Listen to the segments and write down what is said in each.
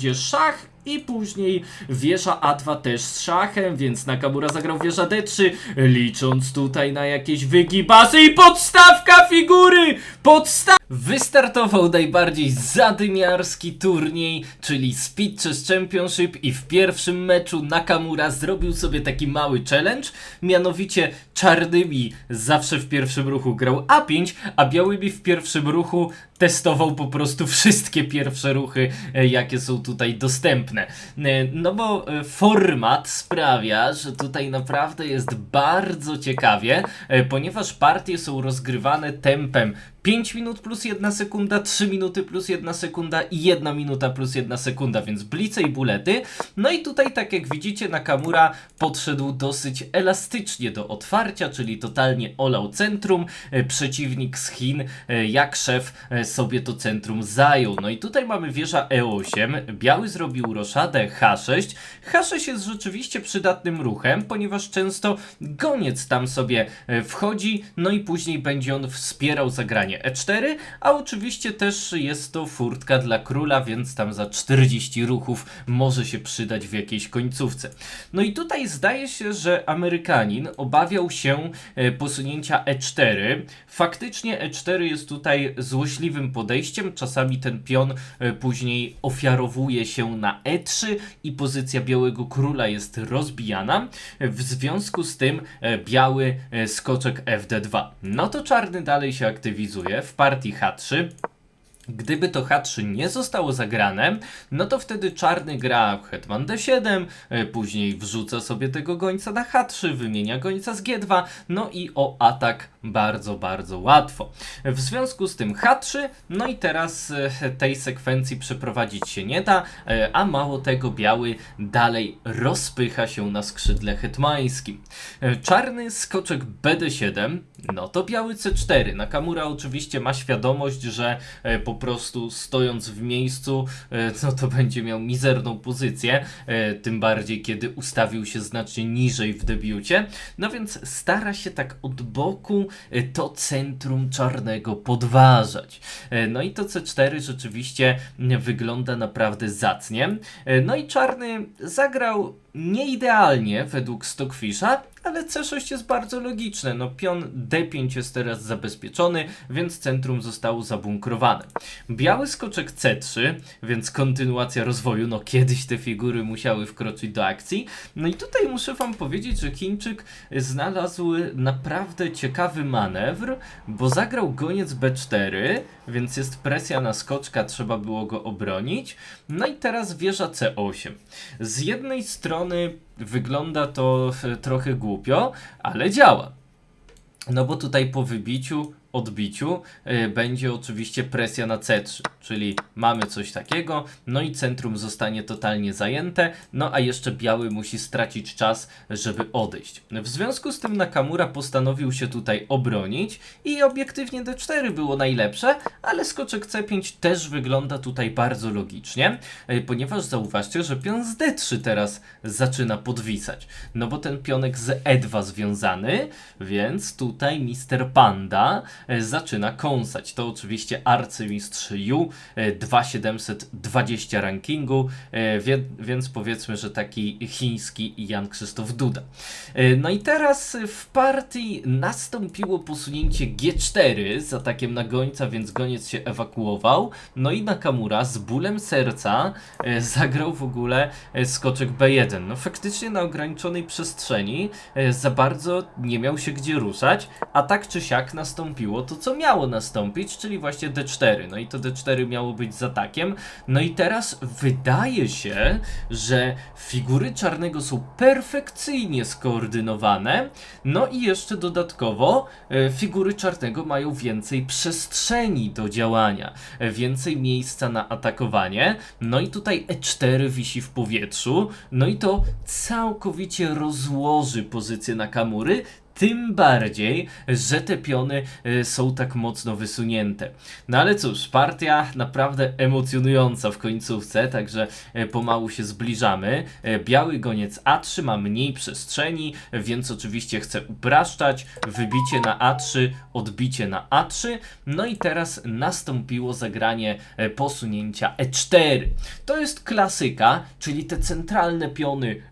będzie szach i później wieża A2 też z szachem, więc Nakamura zagrał wieża D3, licząc tutaj na jakieś wygibasy i podstawka figury! Podsta Wystartował najbardziej zadymiarski turniej, czyli Speed Chess Championship i w pierwszym meczu Nakamura zrobił sobie taki mały challenge, mianowicie czarnymi zawsze w pierwszym ruchu grał A5, a białymi w pierwszym ruchu testował po prostu wszystkie pierwsze ruchy, e, jakie są tutaj dostępne. E, No bo e, format sprawia, że tutaj naprawdę jest bardzo ciekawie, e, ponieważ partie są rozgrywane tempem 5 minut plus 1 sekunda, 3 minuty plus 1 sekunda i 1 minuta plus 1 sekunda, więc blice i bulety. No i tutaj, tak jak widzicie, Nakamura podszedł dosyć elastycznie do otwarcia, czyli totalnie olał centrum. E, Przeciwnik z Chin, e, jak szef, e, sobie to centrum zajął. No i tutaj mamy wieża E8, biały zrobił roszadę H6. H6 jest rzeczywiście przydatnym ruchem, ponieważ często goniec tam sobie wchodzi, no i później będzie on wspierał zagranie E4, a oczywiście też jest to furtka dla króla, więc tam za 40 ruchów może się przydać w jakiejś końcówce. No i tutaj zdaje się, że Amerykanin obawiał się e, posunięcia E4. Faktycznie E4 jest tutaj złośliwym podejściem, czasami ten pion e, później ofiarowuje się na E3 i pozycja białego króla jest rozbijana. W związku z tym e, biały e, skoczek FD2. No to czarny dalej się aktywizuje w partii H3. Gdyby to H3 nie zostało zagrane, no to wtedy czarny gra Hetman D7, e, później wrzuca sobie tego gońca na H3, wymienia gońca z G2, no i o atak bardzo, bardzo łatwo. W związku z tym H3, no i teraz e, tej sekwencji przeprowadzić się nie da, e, a mało tego biały dalej rozpycha się na skrzydle hetmańskim. E, Czarny skoczek BD7, no to biały C4. Nakamura oczywiście ma świadomość, że po prostu stojąc w miejscu, no to będzie miał mizerną pozycję, tym bardziej kiedy ustawił się znacznie niżej w debiucie. No więc stara się tak od boku to centrum czarnego podważać. E, No i to C4 rzeczywiście wygląda naprawdę zacnie. E, No i czarny zagrał nie idealnie według Stockfisha, ale C6 jest bardzo logiczne. No pion D5 jest teraz zabezpieczony, więc centrum zostało zabunkrowane. Biały skoczek C3, więc kontynuacja rozwoju. No kiedyś te figury musiały wkroczyć do akcji. No i tutaj muszę wam powiedzieć, że Chińczyk znalazł naprawdę ciekawy manewr, bo zagrał goniec B4, więc jest presja na skoczka, trzeba było go obronić. No i teraz wieża C8. Z jednej strony wygląda to trochę głupio, ale działa. No bo tutaj po wybiciu, odbiciu y, będzie oczywiście presja na C3, czyli mamy coś takiego, no i centrum zostanie totalnie zajęte, no a jeszcze biały musi stracić czas, żeby odejść. W związku z tym Nakamura postanowił się tutaj obronić i obiektywnie D4 było najlepsze, ale skoczek C5 też wygląda tutaj bardzo logicznie, y, ponieważ zauważcie, że pion z D3 teraz zaczyna podwisać, no bo ten pionek z E2 związany, więc tutaj Mister Panda e, zaczyna kąsać. To oczywiście arcymistrz Yu, e, 2720 rankingu, e, więc powiedzmy, że taki chiński Jan Krzysztof Duda. E, No i teraz w partii nastąpiło posunięcie G4 z atakiem na gońca, więc goniec się ewakuował. No i Nakamura z bólem serca e, zagrał w ogóle e, skoczek B1. No faktycznie na ograniczonej przestrzeni e, za bardzo nie miał się gdzie ruszać, a tak czy siak nastąpiło to, co miało nastąpić, czyli właśnie D4. No i to D4 miało być z atakiem. No i teraz wydaje się, że figury czarnego są perfekcyjnie skoordynowane. No i jeszcze dodatkowo e, figury czarnego mają więcej przestrzeni do działania, e, więcej miejsca na atakowanie. No i tutaj E4 wisi w powietrzu. No i to całkowicie rozłoży pozycję Nakamury. Tym bardziej, że te piony e, są tak mocno wysunięte. No ale cóż, partia naprawdę emocjonująca w końcówce, także e, pomału się zbliżamy. E, Biały goniec A3 ma mniej przestrzeni, więc oczywiście chce upraszczać. Wybicie na A3, odbicie na A3. No i teraz nastąpiło zagranie posunięcia E4. To jest klasyka, czyli te centralne piony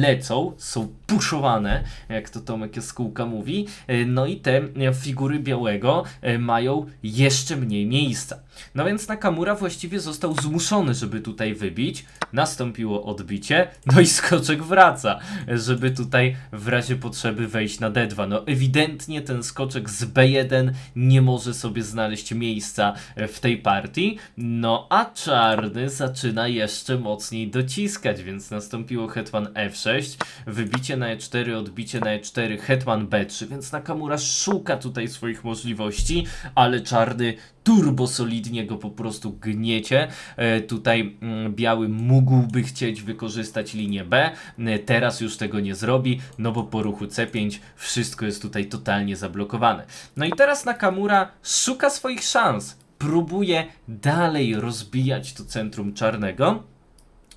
lecą, są puszowane, jak to Tomek Jaskółka mówi, e, no i te e, figury białego e, mają jeszcze mniej miejsca. No więc Nakamura właściwie został zmuszony, żeby tutaj wybić. Nastąpiło odbicie, no i skoczek wraca, żeby tutaj w razie potrzeby wejść na D2. No ewidentnie ten skoczek z B1 nie może sobie znaleźć miejsca w tej partii. No a czarny zaczyna jeszcze mocniej dociskać, więc nastąpiło hetman F6, wybicie na E4, odbicie na E4, hetman B3, więc Nakamura szuka tutaj swoich możliwości, ale czarny turbo solidnie go po prostu gniecie. E, tutaj mm, biały mógłby chcieć wykorzystać linię B, e, teraz już tego nie zrobi, no bo po ruchu C5 wszystko jest tutaj totalnie zablokowane. No i teraz Nakamura szuka swoich szans, próbuje dalej rozbijać to centrum czarnego.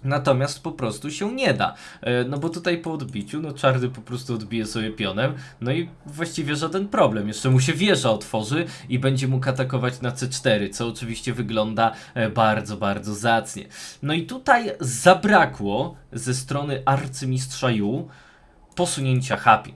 Natomiast po prostu się nie da. E, No bo tutaj po odbiciu, no czarny po prostu odbije sobie pionem, no i właściwie żaden problem. Jeszcze mu się wieża otworzy i będzie mógł atakować na C4, co oczywiście wygląda e, bardzo, bardzo zacnie. No i tutaj zabrakło ze strony arcymistrza Yu posunięcia H5.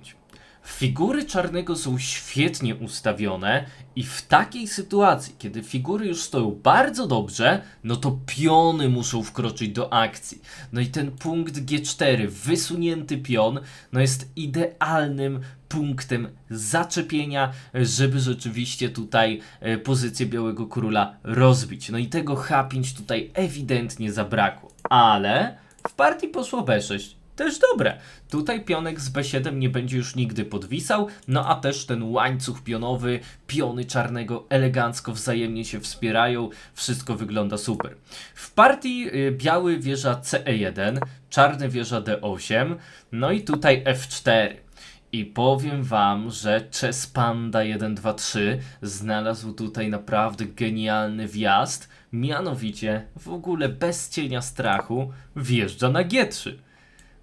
Figury czarnego są świetnie ustawione i w takiej sytuacji, kiedy figury już stoją bardzo dobrze, no to piony muszą wkroczyć do akcji. No i ten punkt G4, wysunięty pion, no jest idealnym punktem zaczepienia, żeby rzeczywiście tutaj e, pozycję Białego Króla rozbić. No i tego H5 tutaj ewidentnie zabrakło. Ale w partii poszło B6 też dobre. Tutaj pionek z B7 nie będzie już nigdy podwisał, no a też ten łańcuch pionowy, piony czarnego elegancko wzajemnie się wspierają, wszystko wygląda super. W partii y, biały wieża CE1, czarny wieża D8, no i tutaj F4. I powiem wam, że Chess Panda 123 znalazł tutaj naprawdę genialny wjazd, mianowicie w ogóle bez cienia strachu wjeżdża na G3.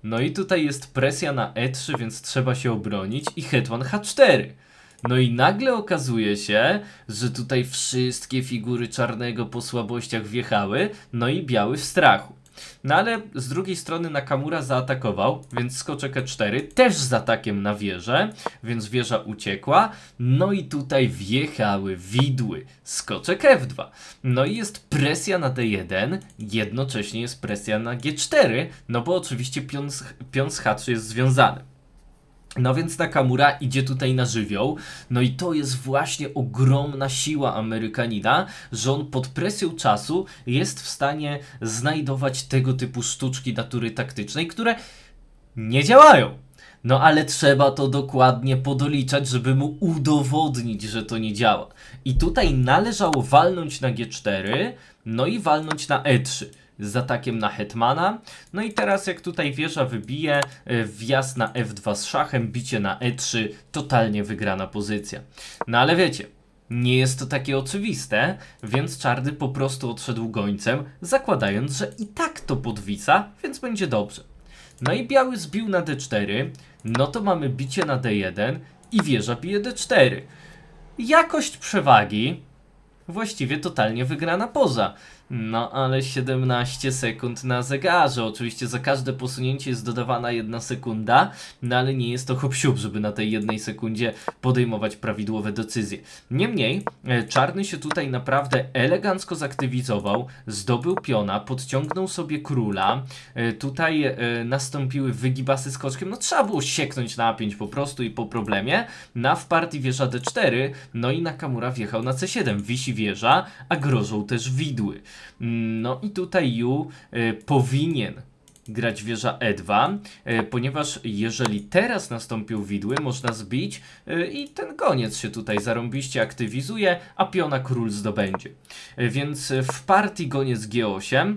No i tutaj jest presja na E3, więc trzeba się obronić i hetman H4. No i nagle okazuje się, że tutaj wszystkie figury czarnego po słabościach wjechały, no i biały w strachu. No ale z drugiej strony Nakamura zaatakował, więc skoczek E4 też z atakiem na wieżę, więc wieża uciekła. No i tutaj wjechały widły, skoczek F2. No i jest presja na D1, jednocześnie jest presja na G4, no bo oczywiście pion z, pion z H3 jest związany. No więc Nakamura idzie tutaj na żywioł. No i to jest właśnie ogromna siła Amerykanina, że on pod presją czasu jest w stanie znajdować tego typu sztuczki natury taktycznej, które nie działają. No ale trzeba to dokładnie podoliczać, żeby mu udowodnić, że to nie działa. I tutaj należało walnąć na G4, no i walnąć na E3 z atakiem na hetmana. No i teraz jak tutaj wieża wybije, y, wjazd na F2 z szachem, bicie na E3, totalnie wygrana pozycja. No ale wiecie, nie jest to takie oczywiste, więc czarny po prostu odszedł gońcem, zakładając, że i tak to podwisa, więc będzie dobrze. No i biały zbił na D4, no to mamy bicie na D1 i wieża bije D4. Jakość przewagi właściwie totalnie wygrana poza. No ale 17 sekund na zegarze. Oczywiście za każde posunięcie jest dodawana jedna sekunda, no ale nie jest to hop żeby na tej jednej sekundzie podejmować prawidłowe decyzje. Niemniej, e, czarny się tutaj naprawdę elegancko zaktywizował, zdobył piona, podciągnął sobie króla. E, Tutaj e, nastąpiły wygibasy skoczkiem. No trzeba było sieknąć na A5 po prostu i po problemie. Na w partii wieża D4, no i Nakamura wjechał na C7. Wisi wieża, a grożą też widły. No i tutaj Yu y, powinien grać wieża E2, y, ponieważ jeżeli teraz nastąpił widły, można zbić y, i ten goniec się tutaj zarąbiście aktywizuje, a piona król zdobędzie. Więc w partii goniec G8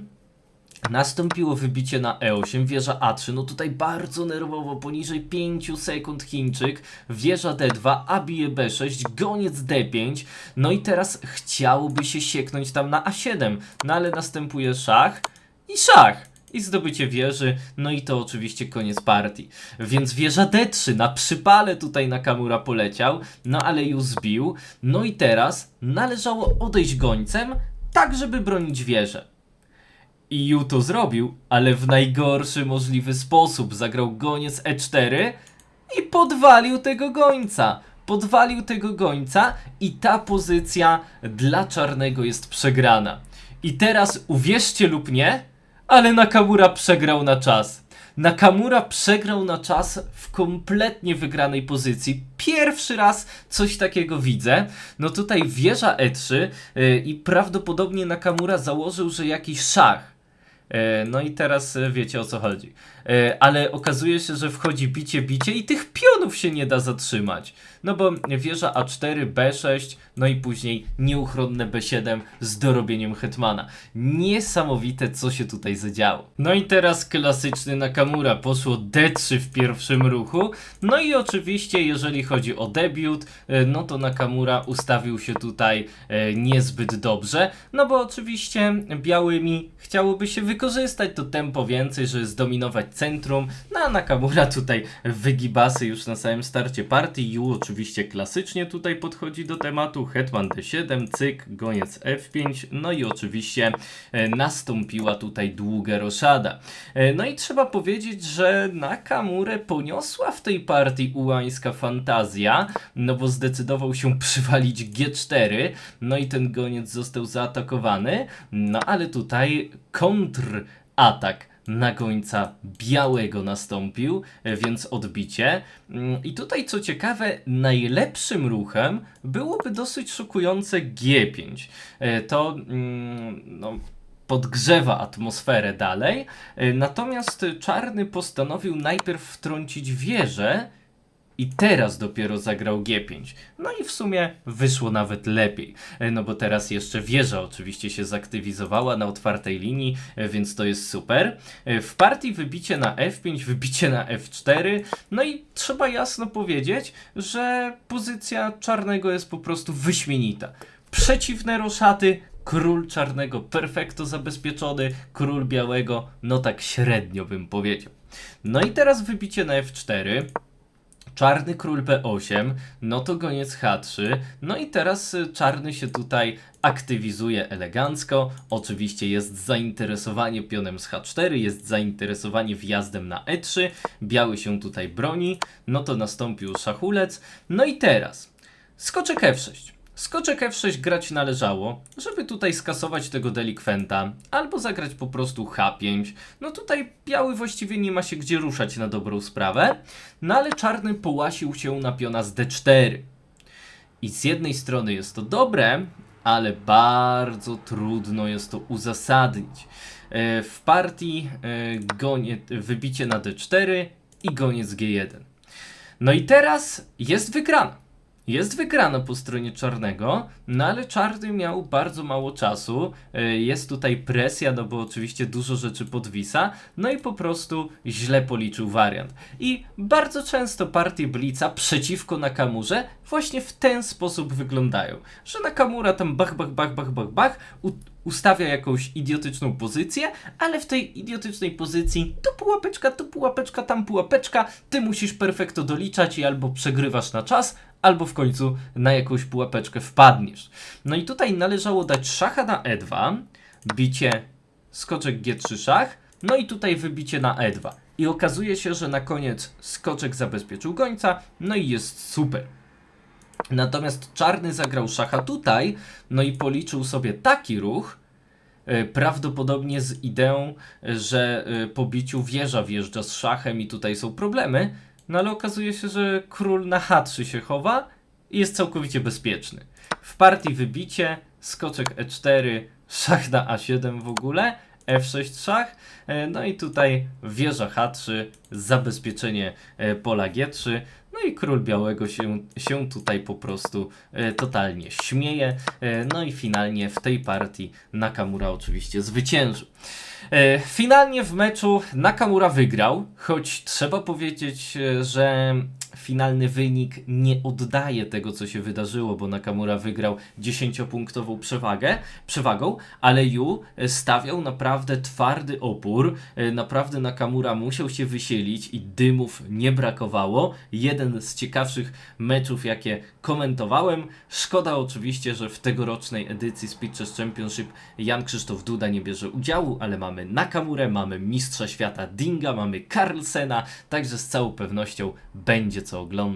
Nastąpiło wybicie na E8, wieża A3, no tutaj bardzo nerwowo, poniżej 5 sekund Chińczyk, wieża D2, a bije B6, goniec D5, no i teraz chciałoby się sieknąć tam na A7, no ale następuje szach i szach. I zdobycie wieży, no i to oczywiście koniec partii. Więc wieża D3 na przypale tutaj Nakamura poleciał, no ale już zbił. No i teraz należało odejść gońcem, tak żeby bronić wieżę. I Yu to zrobił, ale w najgorszy możliwy sposób. Zagrał goniec E4 i podwalił tego gońca. Podwalił tego gońca i ta pozycja dla czarnego jest przegrana. I teraz uwierzcie lub nie, ale Nakamura przegrał na czas. Nakamura przegrał na czas w kompletnie wygranej pozycji. Pierwszy raz coś takiego widzę. No tutaj wieża E3 yy, i prawdopodobnie Nakamura założył, że jakiś szach. E, No i teraz e, wiecie o co chodzi. E, Ale okazuje się, że wchodzi bicie, bicie i tych pionów się nie da zatrzymać. No bo wieża A4, B6, no i później nieuchronne B7 z dorobieniem Hetmana. Niesamowite co się tutaj zadziało. No i teraz klasyczny Nakamura. Poszło D3 w pierwszym ruchu. No i oczywiście jeżeli chodzi o debiut, e, no to Nakamura ustawił się tutaj e, niezbyt dobrze. No bo oczywiście białymi chciałoby się wykorzystać to tempo więcej, żeby zdominować centrum. No a Nakamura tutaj wygibasy już na samym starcie partii. Yu oczywiście klasycznie tutaj podchodzi do tematu. Hetman D7, cyk, goniec F5. No i oczywiście e, nastąpiła tutaj długa roszada. E, no i trzeba powiedzieć, że Nakamurę poniosła w tej partii ułańska fantazja, no bo zdecydował się przywalić G4, no i ten goniec został zaatakowany, no ale tutaj kontratak na gońca białego nastąpił, e, więc odbicie. Mm, I tutaj co ciekawe, najlepszym ruchem byłoby dosyć szokujące G5. E, To mm, no, podgrzewa atmosferę dalej. E, Natomiast czarny postanowił najpierw wtrącić wieżę i teraz dopiero zagrał G5. No i w sumie wyszło nawet lepiej. E, No bo teraz jeszcze wieża oczywiście się zaktywizowała na otwartej linii, e, więc to jest super. E, W partii wybicie na F5, wybicie na F4. No i trzeba jasno powiedzieć, że pozycja czarnego jest po prostu wyśmienita. Przeciwne roszaty, król czarnego perfekto zabezpieczony, król białego no tak średnio bym powiedział. No i teraz wybicie na F4. Czarny król B8, no to goniec H3, no i teraz y, czarny się tutaj aktywizuje elegancko. Oczywiście jest zainteresowanie pionem z H4, jest zainteresowanie wjazdem na E3, biały się tutaj broni, no to nastąpił szachulec. No i teraz skoczek F6. Skoczek F6 grać należało, żeby tutaj skasować tego delikwenta, albo zagrać po prostu H5. No tutaj biały właściwie nie ma się gdzie ruszać na dobrą sprawę, no ale czarny połasił się na piona z D4. I z jednej strony jest to dobre, ale bardzo trudno jest to uzasadnić. E, W partii e, gonie, wybicie na D4 i goniec G1. No i teraz jest wygrana. Jest wygrana po stronie czarnego, no ale czarny miał bardzo mało czasu. e, Jest tutaj presja, no bo oczywiście dużo rzeczy podwisa, no i po prostu źle policzył wariant. I bardzo często partie Blica przeciwko Nakamurze właśnie w ten sposób wyglądają. Że Nakamura tam bach, bach, bach, bach, bach, bach, ustawia jakąś idiotyczną pozycję, ale w tej idiotycznej pozycji tu pułapeczka, tu pułapeczka, tam pułapeczka, ty musisz perfekto doliczać i albo przegrywasz na czas, albo w końcu na jakąś pułapeczkę wpadniesz. No i tutaj należało dać szacha na E2, bicie skoczek G3 szach, no i tutaj wybicie na E2. I okazuje się, że na koniec skoczek zabezpieczył gońca, no i jest super. Natomiast czarny zagrał szacha tutaj, no i policzył sobie taki ruch, e, prawdopodobnie z ideą, że e, po biciu wieża wjeżdża z szachem i tutaj są problemy, no ale okazuje się, że król na H3 się chowa i jest całkowicie bezpieczny. W partii wybicie, skoczek E4, szach na A7 w ogóle, F6 szach, e, no i tutaj wieża H3, zabezpieczenie pola G3, No i król białego się, się tutaj po prostu e, totalnie śmieje. E, no i finalnie w tej partii Nakamura oczywiście zwyciężył. E, Finalnie w meczu Nakamura wygrał, choć trzeba powiedzieć, e, że finalny wynik nie oddaje tego, co się wydarzyło, bo Nakamura wygrał 10-punktową przewagę, przewagą, ale Yu e, stawiał naprawdę twardy opór. E, Naprawdę Nakamura musiał się wysielić i dymów nie brakowało. Jeden z ciekawszych meczów, jakie komentowałem. Szkoda oczywiście, że w tegorocznej edycji Speedchess Championship Jan Krzysztof Duda nie bierze udziału, ale mamy Nakamurę, mamy mistrza świata Dinga, mamy Carlsena, także z całą pewnością będzie co oglądać.